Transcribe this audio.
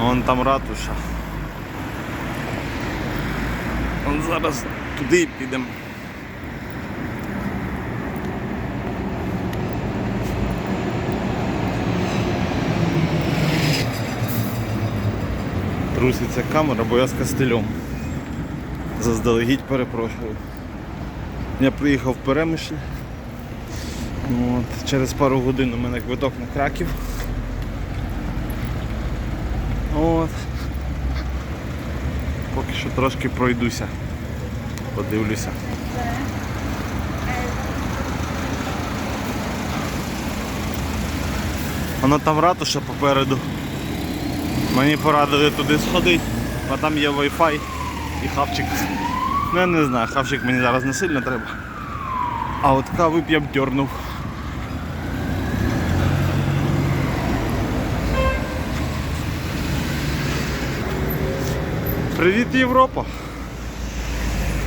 Вон там ратуша. Вон зараз туди підемо. Труситься камера, бо я з костелем. Заздалегідь перепрошую. Я приїхав в Перемишль. От, через пару годин у мене квиток на Краків. От. Поки що трошки пройдуся. Подивлюся. Воно там ратуша попереду. Мені порадили туди сходити, а там є Wi-Fi і хавчик. Ну я не знаю, хавчик мені зараз не сильно треба. А от кави б я б дьорнув. Привіт, Європа!